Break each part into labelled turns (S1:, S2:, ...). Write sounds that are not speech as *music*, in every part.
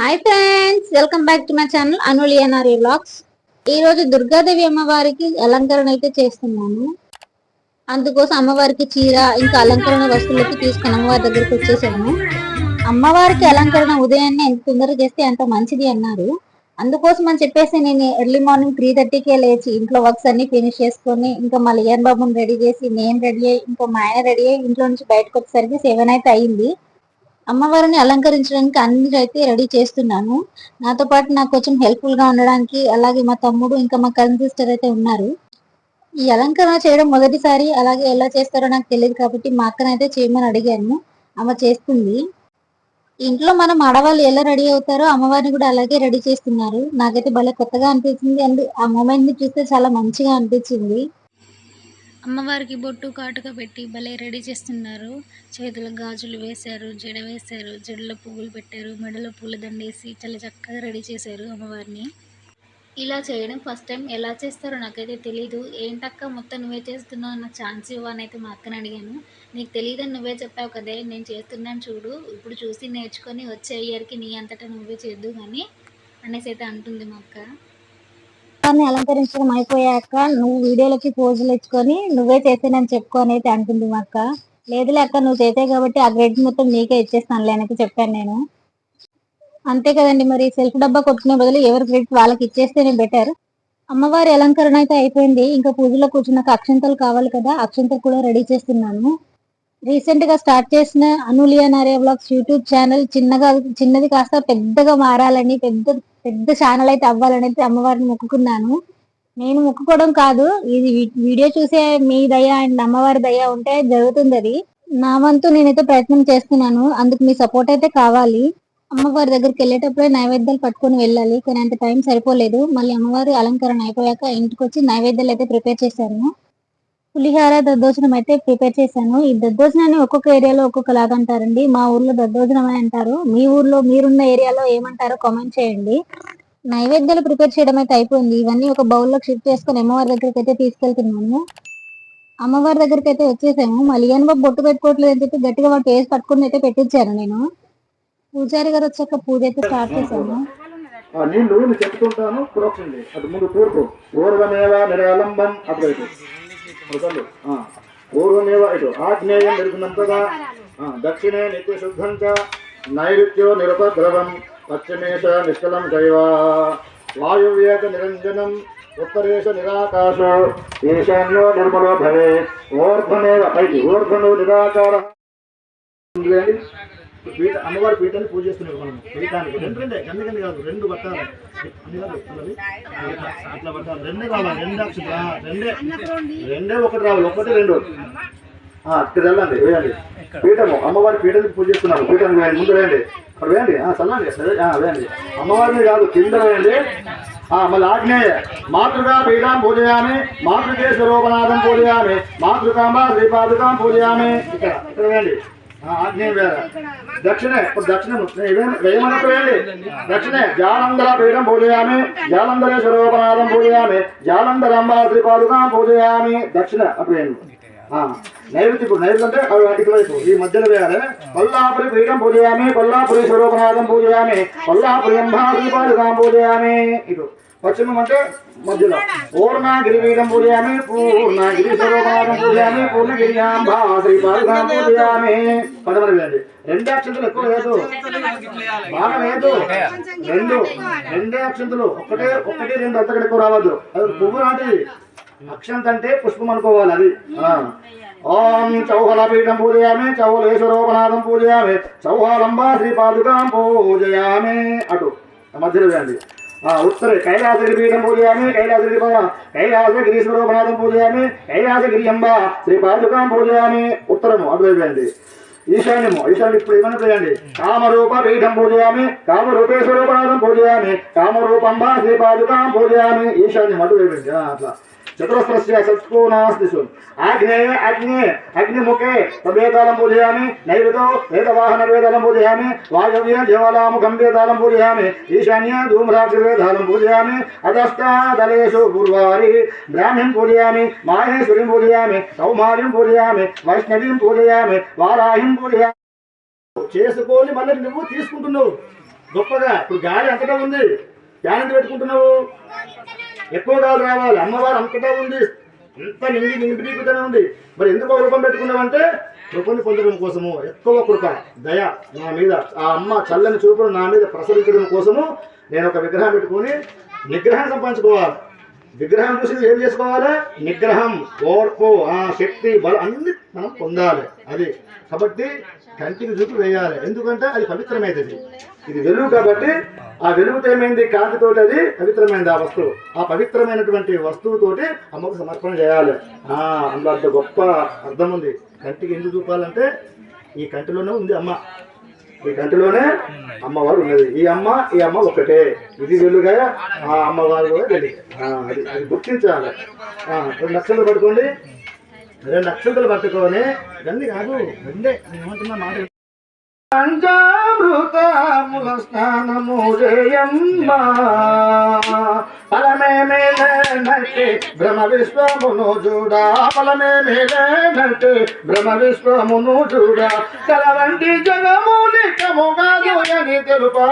S1: Hi friends welcome back to my channel అనులియనారి vlogs ఈ రోజు దుర్గాదేవి అమ్మవారికి అలంకరణ అయితే చేస్తున్నాను. అందుకోసం అమ్మవారికి చీర ఇంకా అలంకరణ వస్తువులకి తీసుకుని అమ్మవారి దగ్గరికి వచ్చేసాను అమ్మవారికి అలంకరణ ఉదయాన్నే ఎంత తొందరగా చేస్తే అంత మంచిది అన్నారు. అందుకోసం అని చెప్పేసి నేను ఎర్లీ మార్నింగ్ త్రీ థర్టీకే లేచి ఇంట్లో వర్క్స్ అన్ని ఫినిష్ చేసుకొని ఇంకా మా లియన్ బాబుని రెడీ చేసి నేను రెడీ అయ్యి ఇంకా మా ఆయన రెడీ అయ్యి ఇంట్లో నుంచి బయటకు వచ్చేసరికి సెవెన్ అయితే అయింది. అమ్మవారిని అలంకరించడానికి అన్ని అయితే రెడీ చేస్తున్నాను. నాతో పాటు నాకు కొంచెం హెల్ప్ఫుల్గా ఉండడానికి అలాగే మా తమ్ముడు ఇంకా మా కజిన్ సిస్టర్ అయితే ఉన్నారు. ఈ అలంకరణ చేయడం మొదటిసారి అలాగే ఎలా చేస్తారో నాకు తెలియదు కాబట్టి మా అక్కనైతే చేయమని అడిగాను. అమ్మ చేస్తుంది. ఇంట్లో మనం ఆడవాళ్ళు ఎలా రెడీ అవుతారో అమ్మవారిని కూడా అలాగే రెడీ చేస్తున్నారు. నాకైతే భలే కొత్తగా అనిపించింది. అండ్ ఆ మూమెంట్ని చూస్తే చాలా మంచిగా అనిపించింది.
S2: అమ్మవారికి బొట్టు కాటుక పెట్టి భలే రెడీ చేస్తున్నారు. చేతులకు గాజులు వేశారు జడ వేశారు జడలో పువ్వులు పెట్టారు మెడలో పూల దండేసి చాలా చక్కగా రెడీ చేశారు అమ్మవారిని. ఇలా చేయడం ఫస్ట్ టైం ఎలా చేస్తారో నాకైతే తెలీదు. ఏంటక్క మొత్తం నువ్వే చేస్తున్నావు నాకు ఛాన్స్ ఇవ్వని అయితే మా అక్కని అడిగాను. నీకు తెలియదని నువ్వే చెప్పావు కదే నేను చేస్తున్నాను చూడు. ఇప్పుడు చూసి నేర్చుకొని వచ్చే ఇయర్కి నీ అంతటా నువ్వే చేద్దు కానీ అనేసి అయితే అంటుంది మా అక్క.
S1: అమ్మవారిని అలంకరించడం అయిపోయాక నువ్వు వీడియోలకి పోజులు ఇచ్చుకొని నువ్వే చేసానని చెప్పుకొని అయితే అంటుంది మా అక్క. లేదులే అక్క నువ్వు చేసే కాబట్టి ఆ గ్రేడ్ మొత్తం నీకే ఇచ్చేస్తానులే అని చెప్పాను నేను. అంతే కదండి మరి సెల్ఫ్ డబ్బా కొట్టుకునే బదులు ఎవరి గ్రేడ్ వాళ్ళకి ఇచ్చేస్తేనే బెటర్ అమ్మవారి అలంకరణ అయితే అయిపోయింది. ఇంకా పూజలో కూర్చున్నాక అక్షంతలు కావాలి కదా అక్షంతలు కూడా రెడీ చేస్తున్నాను. రీసెంట్గా స్టార్ట్ చేసిన అనులియా నరే బ్లాగ్స్ యూట్యూబ్ ఛానల్ చిన్నగా చిన్నది కాస్త పెద్దగా మారాలని పెద్ద పెద్ద ఛానల్ అయితే అవ్వాలని అయితే అమ్మవారిని మొక్కుకున్నాను. నేను మొక్కుకోవడం కాదు ఇది వీ- వీడియో చూసే మీ దయ అండ్ అమ్మవారి దయ ఉంటే జరుగుతుంది అది నా వంతు నేనైతే ప్రయత్నం చేస్తున్నాను అందుకు మీ సపోర్ట్ అయితే కావాలి. అమ్మవారి దగ్గరికి వెళ్ళేటప్పుడే నైవేద్యాలు పట్టుకొని వెళ్ళాలి కానీ అంత టైం సరిపోలేదు. మళ్ళీ అమ్మవారి అలంకరణ అయిపోయాక ఇంటికి వచ్చి నైవేద్యాలు అయితే ప్రిపేర్ చేశాను. పులిహార దద్దోజనం అయితే ప్రిపేర్ చేశాను. ఈ దద్దోజనాన్ని ఒక్కొక్క ఏరియాలో ఒక్కొక్క లాగా అంటారండి. మా ఊర్లో దద్దోజనం అని అంటారు. మీ ఊర్లో మీరున్న ఏరియాలో ఏమంటారో కామెంట్ చేయండి. నైవేద్యాలు ప్రిపేర్ చేయడం అయితే అయిపోయింది. ఇవన్నీ ఒక బౌల్లో షిఫ్ట్ చేసుకొని అమ్మవారి దగ్గరికి అయితే తీసుకెళ్తున్నాము. అమ్మవారి దగ్గరికి అయితే వచ్చేసాము. మళ్ళీ బాబు బొట్టు పెట్టుకోవట్లేదు అని చెప్పి గట్టిగా వాడు ఫేస్ పట్టుకుని అయితే పెట్టించాను నేను. పూజారి గారు వచ్చాక పూజ అయితే స్టార్ట్ చేశాను
S3: ఆ నీళ్ళు చెప్తుంటాను అటు ముందు తూర్పు. పూర్వమేవా నిరాలంబం అటువైపు మృగలు పూర్వమేవ ఇటు ఆగ్నేయం నిరుకున్నంతగా దక్షిణే నిత్య శుద్ధం చ నైరుత్యో నిరుపద్రవం పశ్చిమేశ నిష్కలం చైవ. వాయువ్యేత నిరంజనం ఉత్తరేశ నిరాకాశ ఈశాన్యో నిర్మలో భవే. ఓర్ధమేవ పైకి ఓర్ధను నిరాకార. పీఠ అమ్మవారి పీఠాన్ని పూజ చేస్తున్నారు మనం. పీఠానికి రెండు రెండే గంది గంది కాదు రెండు పట్టాలి అన్ని కాదు అన్నది? అట్లా పట్టాలి రెండే కావాలి రెండు అక్షర రెండే. రెండే ఒకటి రావాలి ఒకటి రెండు. ఆ, ఇక్కడ వెళ్ళండి వేయండి. పీఠము అమ్మవారి పీఠానికి పూజ చేస్తున్నారు. పీఠానికి వేయండి ముందు వేయండి. అక్కడ వేయండి. చల్లండి సరే, వేయండి. అమ్మవారిని కాదు కింద వేయండి. మళ్ళీ ఆజ్ఞేయ మాతృగా పీఠాం పూజయామి మాతృకే స్వరూపనాథం పూజయామి మాతృకాంబ శ్రీపాదుకాం పూజయామి. ఇక్కడ ఇక్కడ వేయండి. ఆగ్నేయం వేరే. దక్షిణే ఇప్పుడు దక్షిణం వేయమన్నట్టు వేయండి దక్షిణే జాలంధర పీఠం పూజయామి జాలంధరే స్వరూపనాథం పూజయామి జాలంధరంబ శ్రీపాదుకాం పూజయామి. దక్షిణ అప్పుడు వేయండి నైరుతి ఇప్పుడు నైరుతి అంటే అవి వాటికి ఈ మధ్యలో వేయాలి కొల్లాపురి పీఠం పూజయామి కొల్లాపురి స్వరూపనాథం పూజయామి కొల్లాపురి అంబాశ్రీపాదుకాం పూజయామి. ఇటు పశ్చిమం అంటే మధ్యలో. పూర్ణగిరి పీఠం పూజయామి పూర్ణగిరి స్వరూపనాథం పూజయామి పూర్ణగిరి అంబా పూజయామి. పదమని వేయండి. రెండు అక్షంతులు ఎక్కువ లేదు. బాగా లేదు. రెండు. రెండే అక్షంతులు. ఒకటే ఒకటి రెండు అంతకంటే ఎక్కువ రావద్దు. అది పువ్వు లాంటిది. అక్షంత అంటే పుష్పం అనుకోవాలి అది. ఓం చౌహల పీఠం పూజయామి చౌహలేశ్వరోపనాథం పూజయామి చౌహాలంబా శ్రీపాదుకాం పూజయామి అటు. మధ్యలో వేయండి. ఉత్తరే కైలాసగిరి పీఠం పూజయామి కైలాసగిరి కైలాసగిరీశ్వరోపనాథం పూజయామి కైలాసగిరి అంబ శ్రీపాదుకాం పూజయామి. ఉత్తరము అటువైపు వేయండి. ఈశాన్యము ఈశాన్యం ఇప్పుడు ఏమని చేయండి. కామరూప పీఠం పూజయామి కామరూపేశ్వరోపనాథం పూజయామి కామరూపంబా శ్రీపాదుకాం పూజయామి. ఈశాన్యం అటు వేయండి. అట్లా. చతురస్రస్య సత్కోనాస్తిషు ఆగ్నేయ అగ్ని అగ్నిముఖే తద్వేతాళం పూజయామి నైరుతో వేదవాహన వేదాలం పూజయామి వాయవ్య జ్వాలాముఖం వేదాలం పూజయామి ఈశాన్య ధూమ్రాక్షి వేదాలం పూజయామి అధస్తాదలేషు పూర్వారి బ్రాహ్మీం పూజయామి మాహేశ్వరిం పూజయామి సౌమార్యం పూజయామి వైష్ణవీం పూజయామి వారాహిం పూజయామి చేసుకొని మళ్ళీ నువ్వు తీసుకుంటున్నావు. గొప్పగా ఇప్పుడు గాలి అంతటా ఉంది. ధ్యానం పెట్టుకుంటున్నావు. ఎక్కువ గాలి రావాలి. అమ్మవారు అంతటా ఉంది. అంత నింగి నింపిటీకుతూనే ఉంది. మరి ఎందుకు రూపం పెట్టుకున్నామంటే కృపని పొందడం కోసము. ఎక్కువ కృప దయ నా మీద ఆ అమ్మ చల్లని చూపును నా మీద ప్రసరించడం కోసము నేను ఒక విగ్రహం పెట్టుకొని నిగ్రహం సంపాదించుకోవాలి. విగ్రహం చూసి ఏం చేసుకోవాలి? నిగ్రహం ఓర్పు ఆ శక్తి బలం అన్ని మనం పొందాలి. అది. కాబట్టి కంటికి చూపు వేయాలి. ఎందుకంటే అది పవిత్రమైనది. ఇది వెలుగు కాబట్టి ఆ వెలుగుతో ఏమైంది? కాంతితోటి అది పవిత్రమైనది ఆ వస్తువు. ఆ పవిత్రమైనటువంటి వస్తువుతోటి అమ్మకు సమర్పణ చేయాలి. ఆ అందులో అంత గొప్ప అర్థం ఉంది. కంటికి ఎందుకు చూపాలంటే ఈ కంటిలోనే ఉంది అమ్మ. ఈ కంటిలోనే అమ్మవారు ఉన్నది. ఈ అమ్మ ఈ అమ్మ ఒకటే ఇది వెలుగా ఆ అమ్మవారు కూడా వెలుగు అది అది గుర్తించాలి. రెండు లక్షలు పట్టుకోండి. రెండు నక్షత్రాలు పట్టుకొని రండి కాదు రెండే. నేను ఏమంటున్నా మాట పంచామృతముల స్నానము జయమ్మ. ఫలమే మేలేనట్టి భ్రమ విశ్వమును చూడా. ఫలమే మేలేనట్టి బ్రహ్మ విశ్వమును చూడా. కలవంటి జగము నికముగా అని తెలుపా.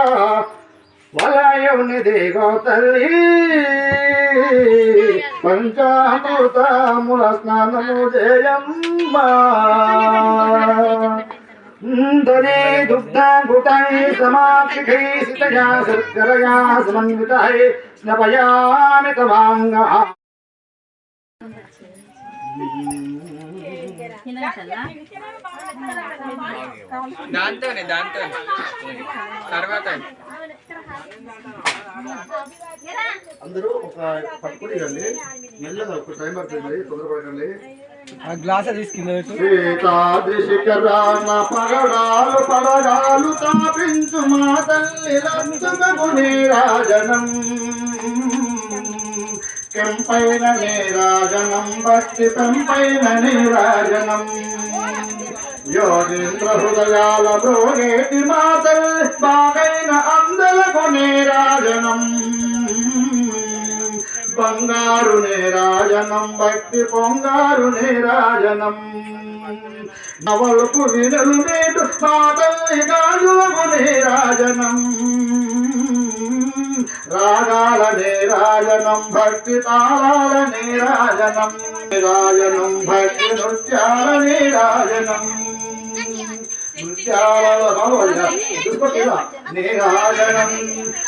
S3: వలయుని దిగో తల్లి పంచామృతముల స్నానము జయమ్మ. ధనే దుగ్ధాంగుటై సమాక్షిఖై సితయా సత్కరయా సమన్వితై స్నపయామి తమాంగ.
S4: దాంతోనే దాంతో తర్వాత
S3: అందరూ ఒక పట్టుకుని ఇవ్వండి. మెల్లగా ఒక టైం పడుతుంది తొందరపడకండి.
S4: ఆ గ్లాస్ తీసుకుంది
S3: సీతాదృశికరాన పగడాలు పడగాలు తాపించు మా తల్లి రాజనం. కెంపైన నీరాజనం భక్తి పెంపైన నీరాజనం యోగేంద్ర హృదయాల బ్రోగేటి మాతల్ బాగైన అందలకు నీరాజనం బంగారు నీరాజనం భక్తి పొంగారు నీరాజనం నవలకు వినలు నేటు మా గాజులకు నీరాజనం రాగాల నీరాజనం భక్తి తాళాల నీరాజనం నీరాజనం భక్తి నృత్యాల నీరాజనం నీరాజనం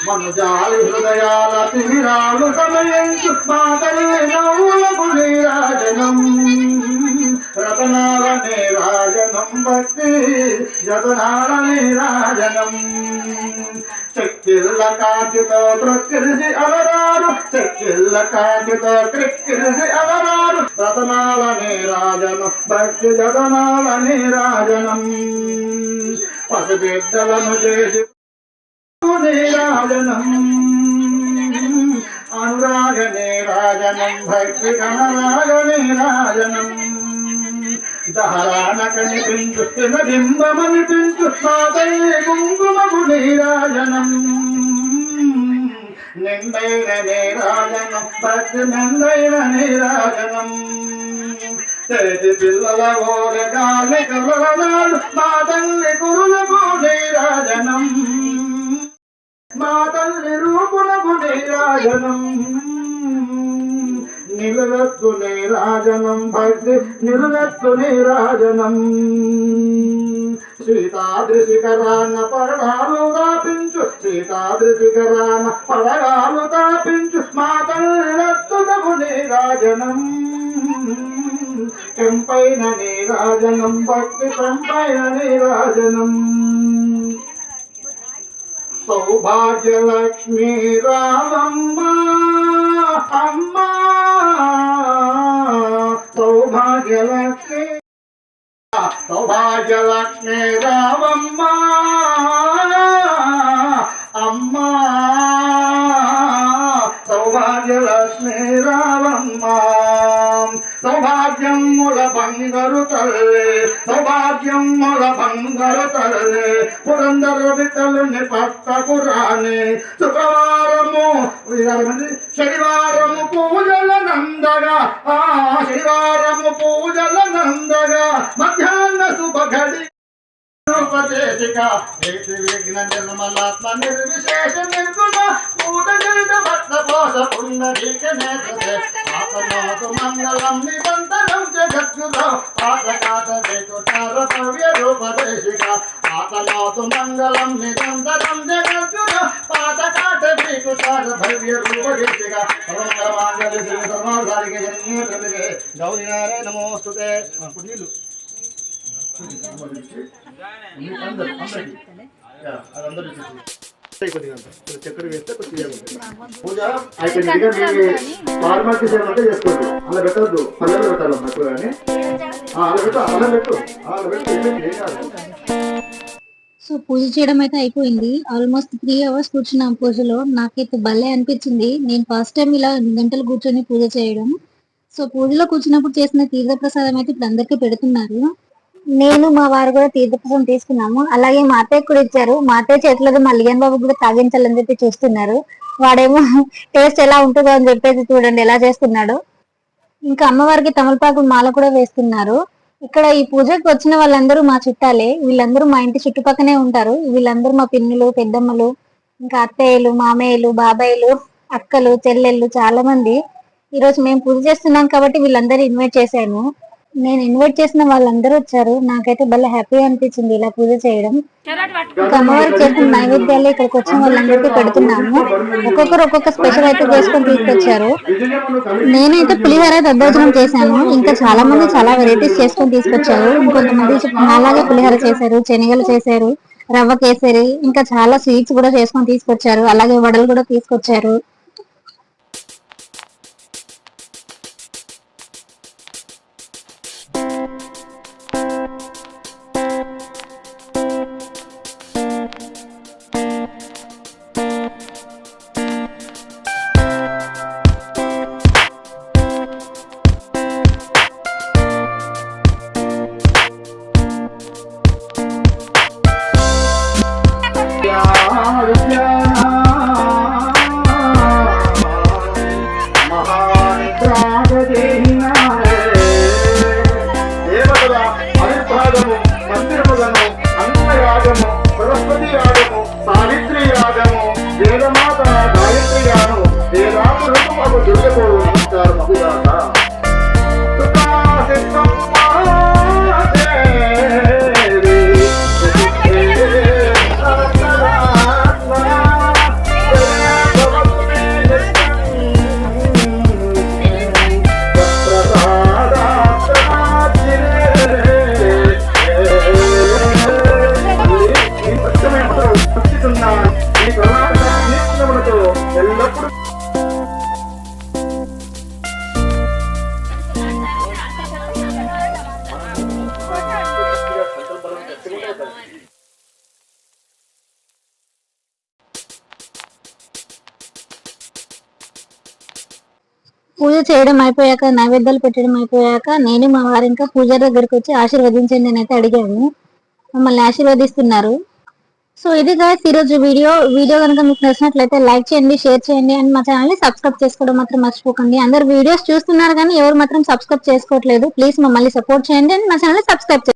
S3: మనుజాలి హృదయాల తిమిరాలు సమయంచు మాతలి నవ్వులకు నీరాజనం. రతనాల నీరాజనం భక్తి జతనాల నీరాజనం చెక్కిళ్ళ కాంతితో ప్రకృతి అలరాడు చెక్కిళ్ళ కాంతితో ప్రకృతి అలరాడు రతనాలని రాజను భక్తి జతనాల రాజనం పసిబిడ్డలను చేసి రాజనం అనురాగ నీరాజనం భక్తి కనరాగ నీరాజనం. దహరాన కనిపించు బింబమనిపించు మా తల్లి కుంకుమము నీరాజనం. నిండైన నీరాజనం భక్తి నిండైన నీరాజనం. పిల్లల మా తల్లి కురులకు నీరాజనం. మా తల్లి రూపులకు నీరాజనం. నిలువెత్తు నీరాజనం భక్తి నిలువెత్తు నీరాజనం సీతాద్రి శిఖరాన పరడాలు దాపించు సీతాద్రి పడగాలు దాపించు మా తల్లినెత్తునకు నీరాజనం కెంపైన నీరాజనం భక్తి పెంపైన నీరాజనం సౌభాగ్యలక్ష్మీ రామమ్మ అమ్మ సౌభాగ్యలక్ష్మి సౌభాగ్యలక్ష్మీ రామమ్మ అమ్మ సౌభాగ్యలక్ష్మీ రామమ్మ. సౌభాగ్యముల బంగారు తల్లే సౌభాగ్యముల బంగారు తల్లి. పురందర పురందరు పట్టకు రాని శుక్రవారము శనివారము పూజల నందగా. ఆ శనివారము పూజల నందగా. మధ్యాహ్న శుభ ఘడి రూపదేశిక ఏతి విఘ్న నిర్మలాత్మ నిర్విశేష నిర్గుణ పూత జనిత భక్త పోష పుండరీక నేత్రే ఆత్మనాథ మంగళం నిరంతరం జగద్గురు పాఠకాట వేకుటార భవ్య రూపదేశిక. ఆత్మనాథ మంగళం నిరంతరం జగద్గురు భవ్య రూపదేశిక. శ్రీ సర్వాధారికే గౌరీ నారాయణ నమోస్తుతే. చక్కెర వేస్తే కొద్దిగా పూజ అయిపోయింది చేసుకోండి అలా పెట్టద్దు పల్లెలు పెట్టాలి కానీ అలా పెట్టు అలా పెట్టు అలా పెట్టు ఏం కాదు
S1: సో పూజ చేయడం అయితే అయిపోయింది. ఆల్మోస్ట్ త్రీ అవర్స్ కూర్చున్నాం పూజలో. నాకైతే భలే అనిపించింది. నేను ఫస్ట్ టైం ఇలా గంటలు కూర్చొని పూజ చేయడం. సో పూజలో కూర్చున్నప్పుడు చేసిన తీర్థ ప్రసాదం అయితే ఇప్పుడు అందరికీ పెడుతున్నారు. నేను మా వారు కూడా తీర్థ ప్రసాదం తీసుకున్నాము. అలాగే మా అత్తయ్య కూడా ఇచ్చారు. మా అత్తయ్య చేతిలో మా లియన్ బాబు కూడా తాగించాలని చెప్పి చూస్తున్నారు. వాడేమో *laughs* టేస్ట్ ఎలా ఉంటుందో అని చెప్పేసి చూడండి ఎలా చేస్తున్నాడు. ఇంకా అమ్మవారికి తమలపాకు మాల కూడా వేస్తున్నారు. ఇక్కడ ఈ పూజకి వచ్చిన వాళ్ళందరూ మా చుట్టాలే. వీళ్ళందరూ మా ఇంటి చుట్టుపక్కనే ఉంటారు. వీళ్ళందరూ మా పిన్నులు పెద్దమ్మలు ఇంకా అత్తయ్యలు మామయ్యలు బాబాయ్లు అక్కలు చెల్లెళ్ళు చాలా మంది. ఈరోజు మేము పూజ చేస్తున్నాం కాబట్టి వీళ్ళందరూ ఇన్వైట్ చేశాను. నేను ఇన్వైట్ చేసిన వాళ్ళందరూ వచ్చారు. నాకైతే భలే హ్యాపీ అనిపించింది ఇలా పూజ చేయడం. అమ్మవారికి చేసిన నైవేద్యాలు ఇక్కడికి వచ్చిన వాళ్ళందరికీ పెడుతున్నాము. ఒక్కొక్కరు ఒక్కొక్క స్పెషల్ అయితే చేసుకొని తీసుకొచ్చారు. నేనైతే పులిహోర దద్దోజనం చేశాను. ఇంకా చాలా మంది చాలా వెరైటీస్ చేసుకొని తీసుకొచ్చారు. ఇంకొంతమంది అలాగే పులిహోర చేశారు శనగలు చేశారు రవ్వ కేసరి ఇంకా చాలా స్వీట్స్ కూడా చేసుకొని తీసుకొచ్చారు. అలాగే వడలు కూడా తీసుకొచ్చారు.
S3: యాగము మందిరములను అన్న యాగము సరస్వతి యాగము సావిత్రి యాగము వేదమాత గాయత్రి యాగము వేదాపులకు మాకు దుర్గకు
S1: పూజ చేయడం అయిపోయాక నైవేద్యాలు పెట్టడం అయిపోయాక నేను మా వారు ఇంకా పూజారి దగ్గరికి వచ్చి ఆశీర్వదించండి అని అయితే అడిగాను మమ్మల్ని ఆశీర్వదిస్తున్నారు. సో ఇది గాయస్ ఈ రోజు వీడియో. వీడియో కనుక మీకు నచ్చినట్లయితే లైక్ చేయండి షేర్ చేయండి అండ్ మా ఛానల్ని సబ్స్క్రైబ్ చేసుకోవడం మాత్రం మర్చిపోకండి. అందరు వీడియోస్ చూస్తున్నారు కానీ ఎవరు మాత్రం సబ్స్క్రైబ్ చేసుకోవట్లేదు. ప్లీజ్ మమ్మల్ని సపోర్ట్ చేయండి అండ్ మా ఛానల్ని సబ్స్క్రైబ్